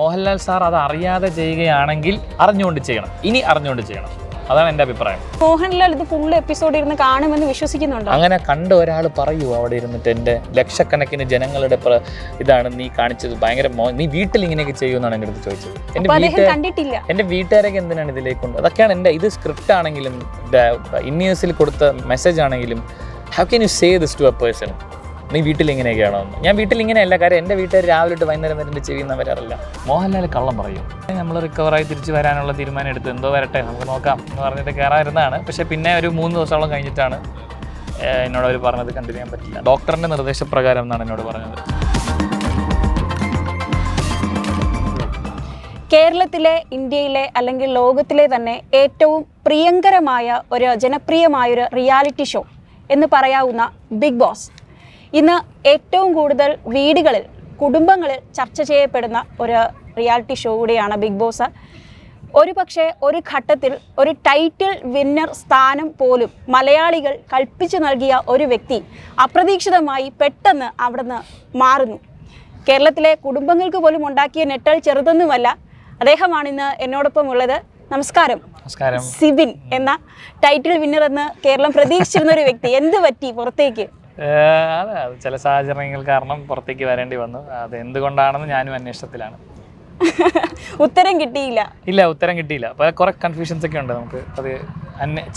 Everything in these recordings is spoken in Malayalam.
മോഹൻലാൽ സാർ അത് അറിയാതെ ചെയ്യുകയാണെങ്കിൽ അറിഞ്ഞുകൊണ്ട് ചെയ്യണം. ഇനി അറിഞ്ഞുകൊണ്ട് ചെയ്യണം. അതാണ് എന്റെ അഭിപ്രായം. മോഹൻലാൽ ഇത് ഫുൾ എപ്പിസോഡ് ഇരുന്ന് കാണുമെന്ന് വിശ്വസിക്കുന്നുണ്ടോ? അങ്ങനെ കണ്ട ഒരാൾ പറയൂ അവിടെ ഇരുന്നിട്ട് എന്റെ ലക്ഷക്കണക്കിന് ജനങ്ങളുടെ ഇതാണ് നീ കാണിച്ചത്. ഭയങ്കര നീ വീട്ടിൽ ഇങ്ങനെയൊക്കെ ചെയ്യുമെന്നാണ് എന്റെ അടുത്ത് ചോദിച്ചത്. എന്റെ വീട്ടുകാർ എന്റെ വീട്ടുകാരൊക്കെ എന്തിനാണ് ഇതിലേക്ക് കൊണ്ട് അതൊക്കെയാണ് എന്റെ ഇത് സ്ക്രിപ്റ്റ് ആണെങ്കിലും ഇന്നേഴ്സിൽ കൊടുത്ത മെസ്സേജ് ആണെങ്കിലും how can you say this to a person നീ വീട്ടിൽ ഇങ്ങനെയൊക്കെയാണോ ഞാൻ വീട്ടിൽ ഇങ്ങനെയല്ല കാര്യം എന്റെ വീട്ടുകാർ രാവിലെ തൊട്ട് വൈകുന്നേരം വരെ എന്റെ ചെവിയുന്ന വരാറില്ല. മോഹൻലാൽ കള്ളം പറയും. നമ്മൾ റിക്കവറായി തിരിച്ചു വരാനുള്ള തീരുമാനം എടുത്തു. എന്തോ വരട്ടെ നമുക്ക് നോക്കാം എന്ന് പറഞ്ഞിട്ട് കയറാതിരുന്നതാണ്. പക്ഷേ പിന്നെ ഒരു മൂന്ന് ദിവസത്തോളം കഴിഞ്ഞിട്ടാണ് എന്നോട് അവർ പറഞ്ഞത് കണ്ടിന്യൂ ചെയ്യാൻ പറ്റില്ല. ഡോക്ടറിന്റെ നിർദ്ദേശപ്രകാരം എന്നാണ് എന്നോട് പറഞ്ഞത്. കേരളത്തിലെ ഇന്ത്യയിലെ അല്ലെങ്കിൽ ലോകത്തിലെ തന്നെ ഏറ്റവും പ്രിയങ്കരമായ ഒരു ജനപ്രിയമായൊരു റിയാലിറ്റി ഷോ എന്ന് പറയാവുന്ന ബിഗ് ബോസ് ഇന്ന് ഏറ്റവും കൂടുതൽ വീടുകളിൽ കുടുംബങ്ങളിൽ ചർച്ച ചെയ്യപ്പെടുന്ന ഒരു റിയാലിറ്റി ഷോ കൂടിയാണ് ബിഗ് ബോസ്. ഒരു പക്ഷേ ഒരു ഘട്ടത്തിൽ ഒരു ടൈറ്റിൽ വിന്നർ സ്ഥാനം പോലും മലയാളികൾ കൽപ്പിച്ചു നൽകിയ ഒരു വ്യക്തി അപ്രതീക്ഷിതമായി പെട്ടെന്ന് അവിടുന്ന് മാറുന്നു. കേരളത്തിലെ കുടുംബങ്ങൾക്ക് പോലും ഉണ്ടാക്കിയ നെട്ടൽ ചെറുതൊന്നുമല്ല. അദ്ദേഹമാണ് ഇന്ന് എന്നോടൊപ്പം ഉള്ളത് നമസ്കാരം. നമസ്കാരം. സിബിൻ എന്ന ടൈറ്റിൽ വിന്നർ എന്ന് കേരളം പ്രതീക്ഷിച്ചിരുന്ന ഒരു വ്യക്തി. എന്ത് പറ്റി പുറത്തേക്ക്? അതെ ചില സാഹചര്യങ്ങൾ കാരണം പുറത്തേക്ക് വരേണ്ടി വന്നു. അത് എന്തുകൊണ്ടാണെന്ന് ഞാനും അന്വേഷണത്തിലാണ്. ഉത്തരം കിട്ടിയില്ല. ഇല്ല ഉത്തരം കിട്ടിയില്ല. അപ്പോൾ കുറെ കൺഫ്യൂഷൻസ് ഒക്കെ ഉണ്ട് നമുക്ക്. അത്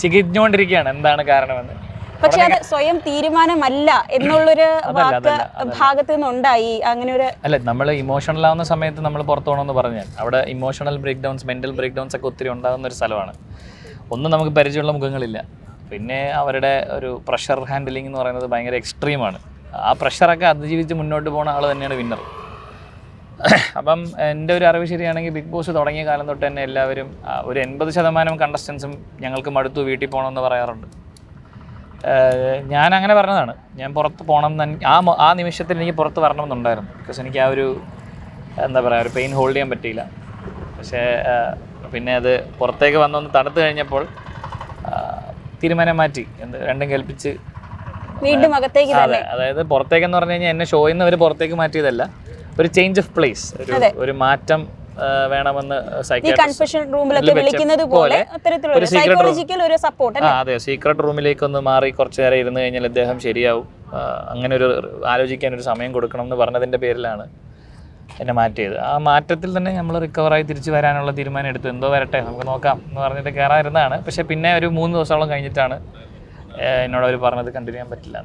ചികിഞ്ഞുകൊണ്ടിരിക്കുകയാണ്. എന്താണ് കാരണമെന്ന്. പക്ഷെ അത് സ്വയം തീരുമാനമല്ല എന്നുള്ളൊരു വാക്ക്. ഭാഗത്ത് നിന്നുണ്ടായി. അങ്ങനെ ഒരു അല്ല നമ്മൾ ഇമോഷണൽ ആവുന്ന സമയത്ത് നമ്മൾ പുറത്തു പോകണമെന്ന് പറഞ്ഞാൽ അവിടെ emotional breakdowns mental breakdowns ഒക്കെ ഒത്തിരി ഉണ്ടാകുന്ന ഒരു സ്ഥലമാണ്. ഒന്നും നമുക്ക് പരിചയമുള്ള മുഖങ്ങളില്ല. പിന്നെ അവരുടെ ഒരു പ്രഷർ ഹാൻഡിലിംഗ് എന്ന് പറയുന്നത് ഭയങ്കര എക്സ്ട്രീമാണ് ആ പ്രഷറൊക്കെ അതിജീവിച്ച് മുന്നോട്ട് പോകുന്ന ആൾ തന്നെയാണ് വിന്നർ അപ്പം എന്റെ ഒരു അറിവ് ശരിയാണെങ്കിൽ ബിഗ് ബോസ് തുടങ്ങിയ കാലം തൊട്ട് തന്നെ എല്ലാവരും ഒരു എൺപത് ശതമാനം കണ്ടസ്റ്റൻസും ഞങ്ങൾക്ക് മടുത്തു വീട്ടിൽ പോകണമെന്ന് പറയാറുണ്ട്. ഞാൻ അങ്ങനെ പറഞ്ഞതാണ്. ഞാൻ പുറത്ത് പോകണം ആ ആ നിമിഷത്തിൽ എനിക്ക് പുറത്ത് വരണമെന്നുണ്ടായിരുന്നു ബിക്കോസ് എനിക്ക് ആ ഒരു എന്താ പറയുക ഒരു പെയിൻ ഹോൾഡ് ചെയ്യാൻ പറ്റിയില്ല. പക്ഷേ പിന്നെ അത് പുറത്തേക്ക് വന്നൊന്ന് തണുത്ത് കഴിഞ്ഞപ്പോൾ തീരുമാനം മാറ്റി. എന്ത് രണ്ടും കൽപ്പിച്ച് വീണ്ടും അകത്തേക്ക് അതെ അതായത് പുറത്തേക്കെന്ന് പറഞ്ഞു കഴിഞ്ഞാൽ എന്നെ ഷോയിൽ നിന്ന് അവർ പുറത്തേക്ക് മാറ്റിയതല്ല. ഒരു ചേഞ്ച് ഓഫ് പ്ലേസ് ഒരു ഒരു മാറ്റം വേണമെന്ന് കൺഫെഷൻ റൂമിലൊക്കെ വിളിക്കുന്നത് പോലെ സൈക്കോളജിക്കൽ ഒരു സപ്പോർട്ട് അതെ. സീക്രട്ട് റൂമിലേക്ക് ഒന്ന് മാറി കുറച്ചു നേരം ഇരുന്ന് കഴിഞ്ഞാൽ അദ്ദേഹം ശരിയാവും. അങ്ങനെ ഒരു ആലോചിക്കാൻ ഒരു സമയം കൊടുക്കണം എന്ന് പറഞ്ഞതിന്റെ പേരിലാണ് എന്നെ മാറ്റിയത്. ആ മാറ്റത്തിൽ തന്നെ നമ്മൾ റിക്കവറായി തിരിച്ചു വരാനുള്ള തീരുമാനം എടുത്തു. എന്തോ വരട്ടെ നമുക്ക് നോക്കാം എന്ന് പറഞ്ഞിട്ട് കയറാതിരുന്നതാണ് പക്ഷേ പിന്നെ ഒരു മൂന്ന് ദിവസത്തോളം കഴിഞ്ഞിട്ടാണ് എന്നോട് അവർ പറഞ്ഞത് കണ്ടിന്യൂ ചെയ്യാൻ പറ്റില്ല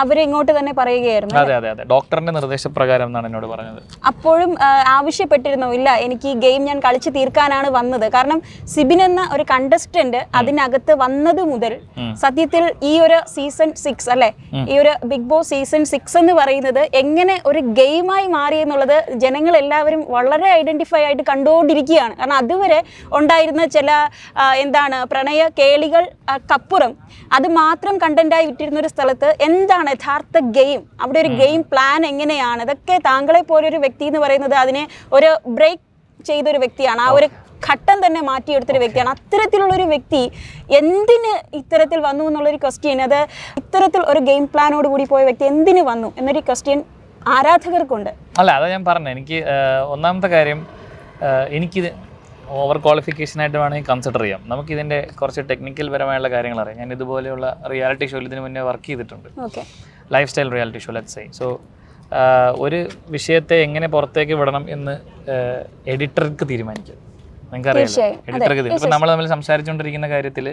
അവർ തന്നെ പറയുകയായിരുന്നു അതെ അതെ അതെ. ഡോക്ടറിന്റെ നിർദ്ദേശപ്രകാരം എന്നാണ് എന്നോട് പറഞ്ഞത്. അപ്പോഴും ആവശ്യപ്പെട്ടിരുന്നു ഇല്ല എനിക്ക് ഈ ഗെയിം ഞാൻ കളിച്ചു തീർക്കാനാണ് വന്നത്. കാരണം സിബിൻ എന്ന ഒരു കണ്ടസ്റ്റന്റ് അതിനകത്ത് വന്നത് മുതൽ സത്യത്തിൽ ഈ ഒരു സീസൺ സിക്സ് അല്ലെ? ഈ ഒരു ബിഗ് ബോസ് സീസൺ സിക്സ് എന്ന് പറയുന്നത് എങ്ങനെ ഒരു ഗെയിമായി മാറി എന്നുള്ളത് ജനങ്ങൾ എല്ലാവരും വളരെ ഐഡന്റിഫൈ ആയിട്ട് കണ്ടുകൊണ്ടിരിക്കുകയാണ്. കാരണം അതുവരെ ഉണ്ടായിരുന്ന ചില എന്താണ് പ്രണയ കേളികൾ കപ്പുറം അത് മാത്രം കണ്ടന്റായി വിട്ടിരുന്ന ഒരു സ്ഥലത്ത് എന്താണ് യഥാർത്ഥ ഗെയിം? അവിടെ ഒരു ഗെയിം പ്ലാൻ എങ്ങനെയാണ്? ഇതൊക്കെ താങ്കളെ പോലെ ഒരു വ്യക്തി എന്ന് പറയുന്നത് അതിനെ ഒരു ബ്രേക്ക് ചെയ്തൊരു വ്യക്തിയാണ്. ആ ഒരു ഘട്ടം തന്നെ മാറ്റിയെടുത്തൊരു വ്യക്തിയാണ്. അത്തരത്തിലുള്ള ഒരു വ്യക്തി എന്തിന് ഇത്തരത്തിൽ വന്നു എന്നുള്ളൊരു ക്വസ്റ്റ്യൻ അത് ഇത്തരത്തിൽ ഒരു ഗെയിം പ്ലാനോട് കൂടി പോയ വ്യക്തി എന്തിന് വന്നു എന്നൊരു ക്വസ്റ്റ്യൻ ആരാധകർക്കുണ്ട്. അല്ല അതാ ഞാൻ പറഞ്ഞു. എനിക്ക് ഒന്നാമത്തെ കാര്യം എനിക്ക് ഓവർ ക്വാളിഫിക്കേഷൻ ആയിട്ട് വേണമെങ്കിൽ കൺസിഡർ ചെയ്യാം. നമുക്ക് ഇതിന്റെ കുറച്ച് ടെക്നിക്കൽ പരമായുള്ള കാര്യങ്ങൾ അറിയാം. ഞാൻ ഇതുപോലെയുള്ള റിയാലിറ്റി ഷോയിൽ ഇതിന് മുന്നേ വർക്ക് ചെയ്തിട്ടുണ്ട്. Lifestyle reality show let say so ഒരു വിഷയത്തെ എങ്ങനെ പുറത്തേക്ക് വിടണം എന്ന് എഡിറ്റർക്ക് തീരുമാനിക്കും. നിങ്ങൾക്കറിയാലോ. എഡിറ്റർക്ക് തീരുമാനം ഇപ്പം നമ്മൾ തമ്മിൽ സംസാരിച്ചുകൊണ്ടിരിക്കുന്ന കാര്യത്തിൽ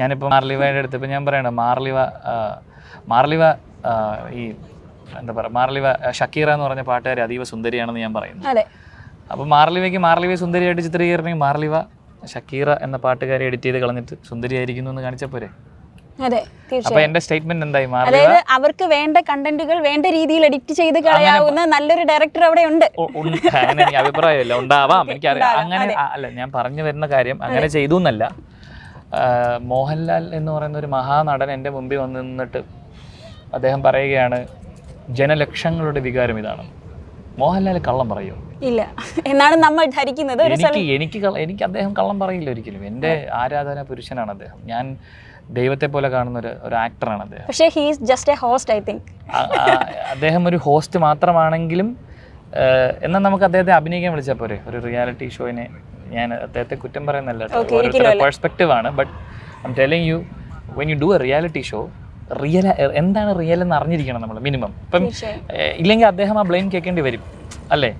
ഞാനിപ്പോൾ മാർലിവയുടെ അടുത്ത് ഇപ്പം ഞാൻ പറയണം മാർലിവ മാർലിവ ഈ എന്താ പറയുക മാർലിവ ഷക്കീറ എന്ന് പറഞ്ഞ പാട്ടുകാരി അതീവ സുന്ദരിയാണെന്ന് ഞാൻ പറയുന്നു. അപ്പോൾ മാർലിവയ്ക്ക് മാർലിവ സുന്ദരിയായിട്ട് ചിത്രീകരണമെങ്കിൽ മാർലിവ ഷക്കീറ എന്ന പാട്ടുകാരെ എഡിറ്റ് ചെയ്ത് കളഞ്ഞിട്ട് സുന്ദരിയായിരിക്കുന്നു എന്ന് കാണിച്ചാൽ പോരെ? സ്റ്റേറ്റ്മെന്റ് എന്തായി? അതായത് അവർക്ക് വേണ്ട കണ്ടന്റുകൾ വേണ്ട രീതിയിൽ എഡിറ്റ് ചെയ്ത് കളയാവുന്ന നല്ലൊരു ഡയറക്ടർ അവിടെ ഉണ്ട്. അങ്ങനെ എനിക്ക് അഭിപ്രായമില്ല. ഉണ്ടാവാം എനിക്കറിയാം. അങ്ങനെ അല്ല ഞാൻ പറഞ്ഞു വരുന്ന കാര്യം അങ്ങനെ ചെയ്തു എന്നല്ല. മോഹൻലാൽ എന്ന് പറയുന്ന ഒരു മഹാനടൻ എന്റെ മുമ്പിൽ വന്ന് നിന്നിട്ട് അദ്ദേഹം പറയുകയാണ് ജനലക്ഷങ്ങളുടെ വികാരം ഇതാണ്. മോഹൻലാൽ കള്ളം പറയും? ഇല്ല. എന്നാണ് നമ്മൾ ധരിക്കുന്നത്. എനിക്ക് എനിക്ക് എനിക്ക് അദ്ദേഹം കള്ളം പറയില്ല ഒരിക്കലും. എന്റെ ആരാധന പുരുഷനാണ് അദ്ദേഹം. ഞാൻ ദൈവത്തെ പോലെ കാണുന്ന ഒരു ഒരു ആക്ടറാണ് അദ്ദേഹം. പക്ഷേ he's just a host I think അദ്ദേഹം ഒരു ഹോസ്റ്റ് മാത്രമാണെങ്കിലും എന്നാൽ നമുക്ക് അദ്ദേഹത്തെ അഭിനയിക്കാൻ വിളിച്ചാൽ പോരെ? ഒരു റിയാലിറ്റി ഷോയിനെ ഞാൻ അദ്ദേഹത്തെ കുറ്റം പറയുന്നല്ല ഓരോരുത്തരുടെ പെർസ്പെക്റ്റീവ് ആണ്. But I'm telling you when you do a reality show real എന്താണ് റിയൽ എന്ന് അറിഞ്ഞിരിക്കണം നമ്മൾ മിനിമം ഇപ്പം ഇല്ലെങ്കിൽ അദ്ദേഹം ആ ബ്ലെയിം കേൾക്കേണ്ടി വരും. അല്ലേ?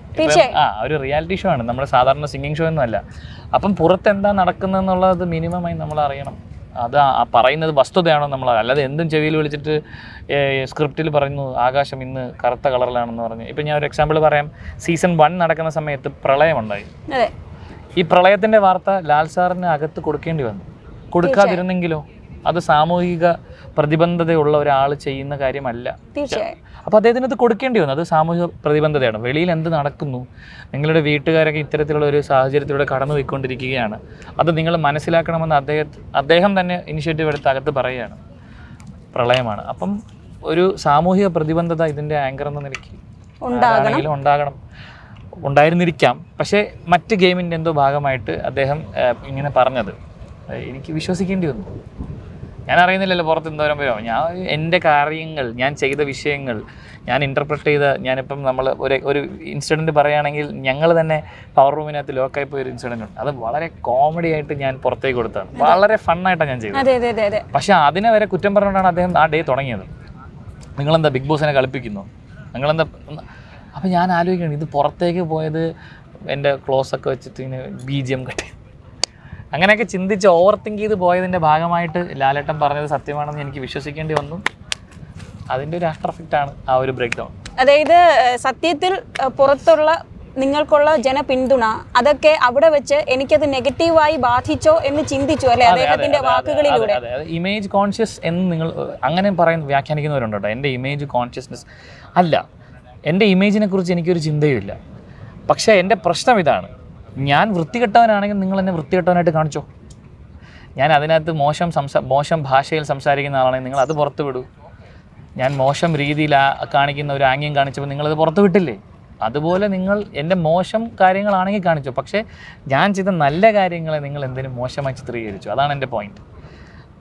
ആ ഒരു റിയാലിറ്റി ഷോ ആണ്. നമ്മുടെ സാധാരണ സിംഗിങ് ഷോ ഒന്നും അല്ല. അപ്പം പുറത്ത് എന്താ നടക്കുന്നതെന്നുള്ളത് മിനിമമായി നമ്മൾ അറിയണം. അത് പറയുന്നത് വസ്തുതയാണോ നമ്മൾ അല്ലാതെ എന്തും ചെവിയിൽ വിളിച്ചിട്ട് സ്ക്രിപ്റ്റിൽ പറയുന്നു ആകാശം ഇന്ന് കറുത്ത കളറിലാണെന്ന് പറഞ്ഞു. ഇപ്പം ഞാൻ ഒരു എക്സാമ്പിൾ പറയാം. സീസൺ വൺ നടക്കുന്ന സമയത്ത് പ്രളയമുണ്ടായി. ഈ പ്രളയത്തിന്റെ വാർത്ത ലാൽ സാറിന് അകത്ത് കൊടുക്കേണ്ടി വന്നു. കൊടുക്കാതിരുന്നെങ്കിലോ? അത് സാമൂഹിക പ്രതിബദ്ധതയുള്ള ഒരാൾ ചെയ്യുന്ന കാര്യമല്ല. തീർച്ചയായും. അപ്പോൾ അദ്ദേഹത്തിന് അത് കൊടുക്കേണ്ടി വന്നു. അത് സാമൂഹിക പ്രതിബന്ധതയാണ്. വെളിയിൽ എന്ത് നടക്കുന്നു? നിങ്ങളുടെ വീട്ടുകാരൊക്കെ ഇത്തരത്തിലുള്ള ഒരു സാഹചര്യത്തിലൂടെ കടന്നു പോയിക്കൊണ്ടിരിക്കുകയാണ്. അത് നിങ്ങൾ മനസ്സിലാക്കണമെന്ന് അദ്ദേഹം അദ്ദേഹം തന്നെ ഇനിഷ്യേറ്റീവ് എടുത്ത് അകത്ത് പറയുകയാണ്. പ്രളയമാണ്. അപ്പം ഒരു സാമൂഹിക പ്രതിബന്ധത ഇതിന്റെ ആങ്കർ എന്ന നിലയ്ക്ക് ഉണ്ടാകണം. ഉണ്ടാകണം. ഉണ്ടായിരുന്നിരിക്കാം. പക്ഷേ മറ്റ് ഗെയിമിന്റെ എന്തോ ഭാഗമായിട്ട് അദ്ദേഹം ഇങ്ങനെ പറഞ്ഞത്. എനിക്ക് വിശ്വസിക്കേണ്ടി വന്നു. ഞാൻ അറിയുന്നില്ലല്ലോ പുറത്ത് എന്തോരം വരുമോ ഞാൻ എന്റെ കാര്യങ്ങൾ ഞാൻ ചെയ്ത വിഷയങ്ങൾ ഞാൻ ഇന്റർപ്രറ്റ് ചെയ്ത ഞാനിപ്പം നമ്മൾ ഒരു ഒരു ഇൻസിഡന്റ് പറയുകയാണെങ്കിൽ ഞങ്ങൾ തന്നെ പവർ റൂമിനകത്ത് ലോക്കായി പോയ ഒരു ഇൻസിഡന്റ് ഉണ്ട്. അത് വളരെ കോമഡി ആയിട്ട് ഞാൻ പുറത്തേക്ക് കൊടുത്താണ് വളരെ ഫണ്ണായിട്ടാണ് ഞാൻ ചെയ്തത്. പക്ഷെ അതിനെ വരെ കുറ്റം പറഞ്ഞുകൊണ്ടാണ് അദ്ദേഹം ആ ഡേ തുടങ്ങിയത്. നിങ്ങളെന്താ ബിഗ് ബോസിനെ കളിപ്പിക്കുന്നു? നിങ്ങളെന്താ അപ്പം ഞാൻ ആലോചിക്കുകയാണ് ഇത് പുറത്തേക്ക് പോയത് എന്റെ ക്ലോസൊക്കെ വെച്ചിട്ട് ഇങ്ങനെ ബി ജി എം കട്ടി. അങ്ങനെയൊക്കെ ചിന്തിച്ച് ഓവർ തിങ്ക് ചെയ്ത് പോയതിന്റെ ഭാഗമായിട്ട് ലാലേട്ടൻ പറഞ്ഞത് സത്യമാണെന്ന് എനിക്ക് വിശ്വസിക്കേണ്ടി വന്നു. അതിന്റെ ഒരു ആഫ്റ്റർ എഫക്റ്റ് ആണ് ആ ഒരു ബ്രേക്ക് ഡൗൺ അതായത് സത്യത്തിൽ പുറത്തുള്ള നിങ്ങൾക്കുള്ള ജനപിന്തുണ അതൊക്കെ അവിടെ വെച്ച് എനിക്കത് നെഗറ്റീവായി ബാധിച്ചോ എന്ന് ചിന്തിച്ചു അല്ലെ? അദ്ദേഹത്തിന്റെ വാക്കുകളിലൂടെ. ഇമേജ് കോൺഷ്യസ് എന്ന് നിങ്ങൾ അങ്ങനെ പറയുന്ന വ്യാഖ്യാനിക്കുന്നവരുണ്ട് കേട്ടോ. എന്റെ ഇമേജ് കോൺഷ്യസ്നെസ് അല്ല. എന്റെ ഇമേജിനെ കുറിച്ച് എനിക്കൊരു ചിന്തയുമില്ല. പക്ഷേ എന്റെ പ്രശ്നം ഇതാണ്. ഞാൻ വൃത്തികെട്ടവനാണെങ്കിൽ നിങ്ങൾ എന്നെ വൃത്തികെട്ടവനായിട്ട് കാണിച്ചോ? ഞാൻ അതിനകത്ത് മോശം സംസാ മോശം ഭാഷയിൽ സംസാരിക്കുന്ന ആളാണെങ്കിൽ നിങ്ങൾ അത് പുറത്ത് വിടൂ. ഞാൻ മോശം രീതിയിൽ കാണിക്കുന്ന ഒരു ആംഗ്യം കാണിച്ചപ്പോൾ നിങ്ങളത് പുറത്ത് വിട്ടില്ലേ? അതുപോലെ നിങ്ങൾ എന്റെ മോശം കാര്യങ്ങളാണെങ്കിൽ കാണിച്ചു. പക്ഷേ ഞാൻ ചെയ്ത നല്ല കാര്യങ്ങളെ നിങ്ങൾ എന്തിനും മോശമായി ചിത്രീകരിച്ചു. അതാണ് എന്റെ പോയിന്റ്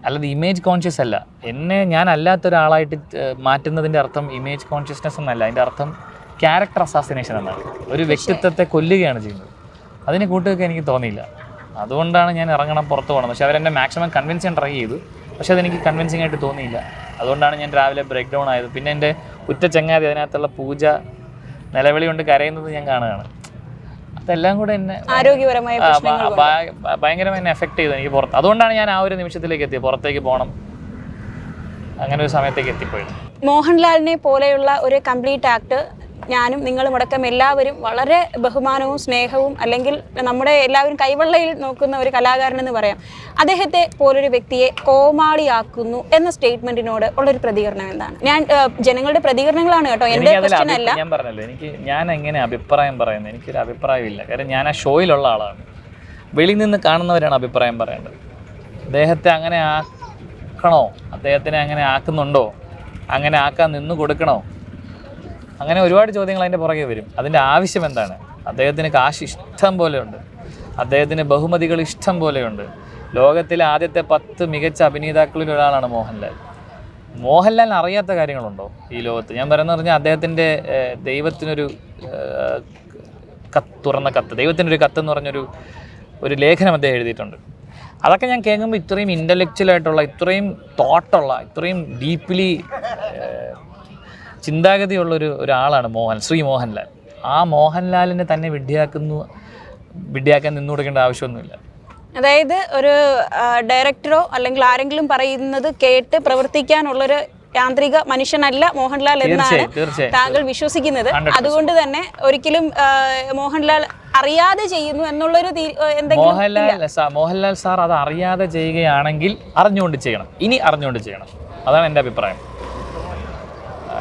അല്ലാതെ ഇമേജ് കോൺഷ്യസ് അല്ല. എന്നെ ഞാൻ അല്ലാത്ത ഒരാളായിട്ട് മാറ്റുന്നതിന്റെ അർത്ഥം ഇമേജ് കോൺഷ്യസ്നെസ് എന്നല്ല. അതിന്റെ അർത്ഥം ക്യാരക്ടർ അസാസിനേഷൻ എന്നാണ്. ഒരു വ്യക്തിത്വത്തെ കൊല്ലുകയാണ് ചെയ്യുന്നത്. അതിന് കൂട്ടുകൊക്കെ എനിക്ക് തോന്നിയില്ല. അതുകൊണ്ടാണ് ഞാൻ ഇറങ്ങണം പുറത്ത് പോകണം പക്ഷേ അവരെന്നെ മാക്സിമം കൺവിൻസ് ചെയ്യാൻ ട്രൈ ചെയ്തു. പക്ഷേ അതെനിക്ക് കൺവിൻസിങ് ആയിട്ട് തോന്നിയില്ല. അതുകൊണ്ടാണ് ഞാൻ രാവിലെ ബ്രേക്ക് ഡൗൺ ആയത്. പിന്നെ എന്റെ ഉറ്റ ചങ്ങാതി അതിനകത്തുള്ള പൂജ നിലവിളി കൊണ്ട് കരയുന്നത് ഞാൻ കാണുകയാണ്. അതെല്ലാം കൂടെ എന്നെ ആരോഗ്യപരമായ ഭയങ്കരമായി എന്നെ എഫക്ട് ചെയ്തു എനിക്ക് പുറത്ത്. അതുകൊണ്ടാണ് ഞാൻ ആ ഒരു നിമിഷത്തിലേക്ക് എത്തിയത്. പുറത്തേക്ക് പോകണം അങ്ങനെ ഒരു സമയത്തേക്ക് എത്തിപ്പോയത്. മോഹൻലാലിനെ പോലെയുള്ള ഒരു കംപ്ലീറ്റ് ആക്ട് ഞാനും നിങ്ങളും അടക്കം എല്ലാവരും വളരെ ബഹുമാനവും സ്നേഹവും അല്ലെങ്കിൽ നമ്മുടെ എല്ലാവരും കൈവെള്ളയിൽ നോക്കുന്ന ഒരു കലാകാരൻ എന്ന് പറയാം. അദ്ദേഹത്തെ പോലൊരു വ്യക്തിയെ കോമാളിയാക്കുന്നു എന്ന സ്റ്റേറ്റ്മെന്റിനോട് ഉള്ളൊരു പ്രതികരണം എന്താണ്? ഞാൻ ജനങ്ങളുടെ പ്രതികരണങ്ങളാണ് കേട്ടോ. എന്റെ ക്വസ്റ്റ്യൻ അല്ല. ഞാൻ പറഞ്ഞല്ലോ. എനിക്ക് ഞാൻ എങ്ങനെ അഭിപ്രായം പറയുന്നത്? എനിക്കൊരു അഭിപ്രായമില്ല. കാരണം ഞാൻ ആ ഷോയിലുള്ള ആളാണ്. വെളിയിൽ നിന്ന് കാണുന്നവരാണ് അഭിപ്രായം പറയേണ്ടത്. അദ്ദേഹത്തെ അങ്ങനെ ആക്കണോ? അദ്ദേഹത്തിനെ അങ്ങനെ ആക്കുന്നുണ്ടോ? അങ്ങനെ ആക്കാൻ നിന്ന് കൊടുക്കണോ? അങ്ങനെ ഒരുപാട് ചോദ്യങ്ങൾ അതിന്റെ പുറകെ വരും. അതിന്റെ ആവശ്യം എന്താണ്? അദ്ദേഹത്തിന് കാശ് ഇഷ്ടം പോലെയുണ്ട്. അദ്ദേഹത്തിന് ബഹുമതികൾ ഇഷ്ടം പോലെയുണ്ട്. ലോകത്തിലെ ആദ്യത്തെ പത്ത് മികച്ച അഭിനേതാക്കളിൽ ഒരാളാണ് മോഹൻലാൽ. മോഹൻലാലിന് അറിയാത്ത കാര്യങ്ങളുണ്ടോ ഈ ലോകത്ത്? ഞാൻ പറയുന്നത് പറഞ്ഞാൽ അദ്ദേഹത്തിന്റെ ദൈവത്തിനൊരു കത്ത് തുറന്ന കത്ത് ദൈവത്തിനൊരു കത്ത് എന്ന് പറഞ്ഞൊരു ഒരു ലേഖനം അദ്ദേഹം എഴുതിയിട്ടുണ്ട്. അതൊക്കെ ഞാൻ കേൾക്കുമ്പോൾ ഇത്രയും ഇന്റലക്ച്വലായിട്ടുള്ള ഇത്രയും തോട്ടുള്ള ഇത്രയും ഡീപ്ലി ചിന്താഗതിയുള്ളൊരു ഒരാളാണ് മോഹൻ ശ്രീ മോഹൻലാൽ. ആ മോഹൻലാലിനെ തന്നെ വിഡ്ഢിയാക്കുന്നു വിഡ്ഢിയാക്കാൻ നിന്നു കൊടുക്കേണ്ട ആവശ്യമൊന്നുമില്ല. അതായത് ഒരു ഡയറക്ടറോ അല്ലെങ്കിൽ ആരെങ്കിലും പറയുന്നത് കേട്ട് പ്രവർത്തിക്കാനുള്ളൊരു യാന്ത്രിക മനുഷ്യനല്ല മോഹൻലാൽ എന്നാണ് താങ്കൾ വിശ്വസിക്കുന്നത്. അതുകൊണ്ട് തന്നെ ഒരിക്കലും മോഹൻലാൽ അറിയാതെ ചെയ്യുന്നു എന്നുള്ളൊരു മോഹൻലാൽ മോഹൻലാൽ സാർ അത് അറിയാതെ ചെയ്യുകയാണെങ്കിൽ അറിഞ്ഞുകൊണ്ട് ചെയ്യണം. ഇനി അറിഞ്ഞുകൊണ്ട് ചെയ്യണം. അതാണ് എന്റെ അഭിപ്രായം.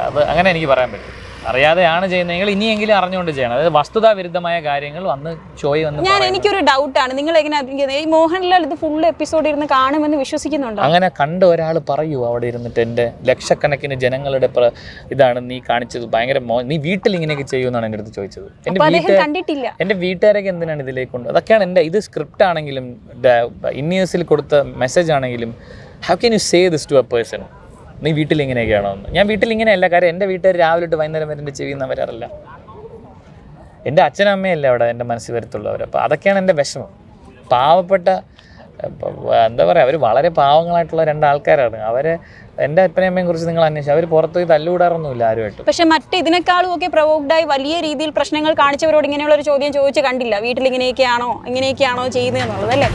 അത് അങ്ങനെ എനിക്ക് പറയാൻ പറ്റും. അറിയാതെയാണ് ചെയ്യുന്നതെങ്കിൽ ഇനിയെങ്കിലും അറിഞ്ഞുകൊണ്ട് ചെയ്യണം. അതായത് വസ്തുതാ വിരുദ്ധമായ കാര്യങ്ങൾ വന്ന് ചോയ് വന്ന് ഞാൻ. എനിക്കൊരു ഡൗട്ടാണ്. നിങ്ങൾ എങ്ങനെ ഈ മോഹൻലാൽ ഇത് ഫുൾ എപ്പിസോഡ് ഇരുന്ന് കാണുമെന്ന് വിശ്വസിക്കുന്നുണ്ടോ? അങ്ങനെ കണ്ട ഒരാൾ പറയൂ അവിടെ ഇരുന്നിട്ട് എന്റെ ലക്ഷക്കണക്കിന് ജനങ്ങളുടെ ഇതാണ് നീ കാണിച്ചത്. ഭയങ്കര മോ നീ വീട്ടിൽ ഇങ്ങനെയൊക്കെ ചെയ്യുമെന്നാണ് എന്റെ അടുത്ത് ചോദിച്ചത്. എന്റെ എന്റെ വീട്ടുകാരൊക്കെ എന്തിനാണ് ഇതിലേക്ക് കൊണ്ട് അതൊക്കെയാണ് എന്റെ ഇത് സ്ക്രിപ്റ്റ് ആണെങ്കിലും ഇന്നിയേഴ്സിൽ കൊടുത്ത മെസ്സേജ് ആണെങ്കിലും how can you say this to a person നീ വീട്ടിൽ ഇങ്ങനെയൊക്കെയാണോ എന്ന് ഞാൻ വീട്ടിൽ ഇങ്ങനെയല്ല കാര്യം എന്റെ വീട്ടുകാർ രാവിലെ തൊട്ട് വൈകുന്നേരം വരെ എന്റെ ചെവിന്ന് വരാറില്ല. എന്റെ അച്ഛനും അമ്മയല്ല അവിടെ എന്റെ മനസ്സിൽ വരുത്തുള്ളവർ? അപ്പോൾ അതൊക്കെയാണ് എന്റെ വിഷമം. പാവപ്പെട്ട എന്താ പറയുക അവർ വളരെ പാവങ്ങളായിട്ടുള്ള രണ്ട് ആൾക്കാരാണ് അവർ എന്റെ അപ്പനെയും അമ്മയെ കുറിച്ച് നിങ്ങൾ അന്വേഷിച്ചു അവർ പുറത്ത് പോയി തല്ലുകൂടാറൊന്നുമില്ല ആരുമായിട്ട്. പക്ഷെ മറ്റേതിനേക്കാളും ഒക്കെ പ്രവോക്ഡായി വലിയ രീതിയിൽ പ്രശ്നങ്ങൾ കാണിച്ചവരോട് ഇങ്ങനെയുള്ള ഒരു ചോദ്യം ചോദിച്ച് കണ്ടില്ല. വീട്ടിൽ ഇങ്ങനെയൊക്കെയാണോ ഇങ്ങനെയൊക്കെയാണോ ചെയ്യുന്നത് എന്നുള്ളത് അല്ലേ?